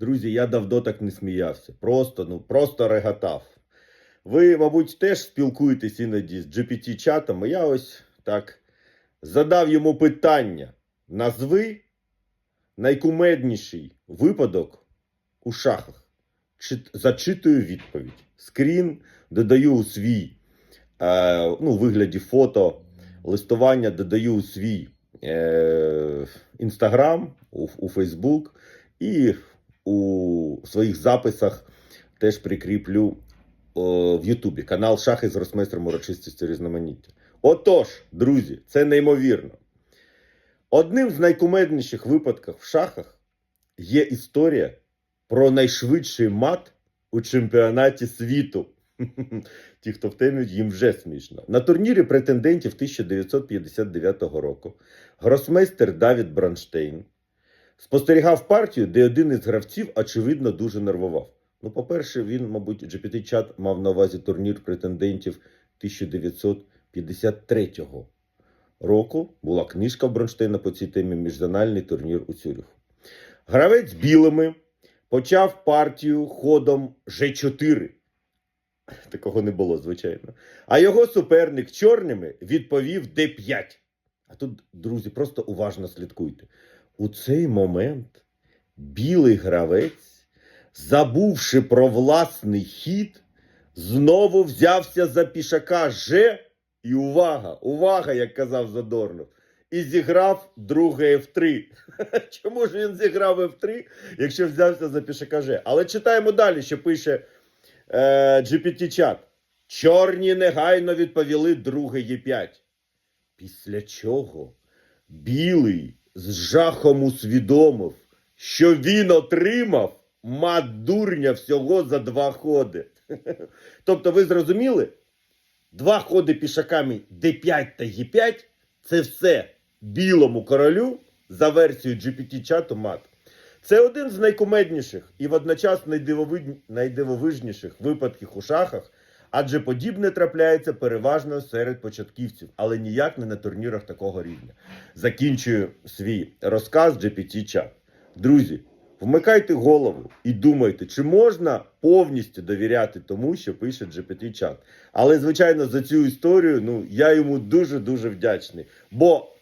Друзі, я давно так не сміявся. Просто, ну, просто реготав. Ви, мабуть, теж спілкуєтесь іноді з GPT-чатом, я ось так задав йому питання. Назви найкумедніший випадок у шахах. Чит- Зачитую відповідь. Скрін додаю у свій е, ну, вигляді фото, листування додаю у свій е, інстаграм, у, у Фейсбук і у своїх записах теж прикріплю о, в Ютубі канал Шахи з росмейстром урочистості різноманіття. Отож, друзі, це неймовірно. Одним з найкумедніших випадків в шахах є історія про найшвидший мат у чемпіонаті світу. Ті, хто в темі, їм вже смішно. На турнірі претендентів 1959 року гросмейстер Давід Бранштейн спостерігав партію, де один із гравців, очевидно, дуже нервував. Ну, по-перше, він, мабуть, GPT-чат мав на увазі турнір претендентів 1953 року. Була книжка Бронштейна по цій темі Міжзональний турнір у Цюриху. Гравець білими почав партію ходом G4. Такого не було, звичайно. А його суперник чорними відповів D5. А тут, друзі, просто уважно слідкуйте. У цей момент білий гравець, забувши про власний хід, знову взявся за пішака G. І увага, увага, як казав Задорнов, і зіграв друге F3. Чому ж він зіграв F3, якщо взявся за пішака G? Але читаємо далі, що пише е, GPT-чат. Чорні негайно відповіли друге Е5. Після чого білий з жахом усвідомив, що він отримав мат дурня всього за два ходи. Тобто, ви зрозуміли? Два ходи пішаками D5 та Е5 це все білому королю за версією GPT-чату мат. Це один з найкумедніших і водночас найдивовижніших випадків у шахах, адже подібне трапляється переважно серед початківців, але ніяк не на турнірах такого рівня. Закінчую свій розказ GPT-чат. Друзі, вмикайте голову і думайте, чи можна повністю довіряти тому, що пише GPT-чат. Але, звичайно, за цю історію ну, я йому дуже-дуже вдячний. Бо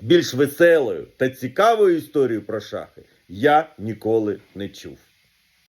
більш веселою та цікавою історію про шахи я ніколи не чув.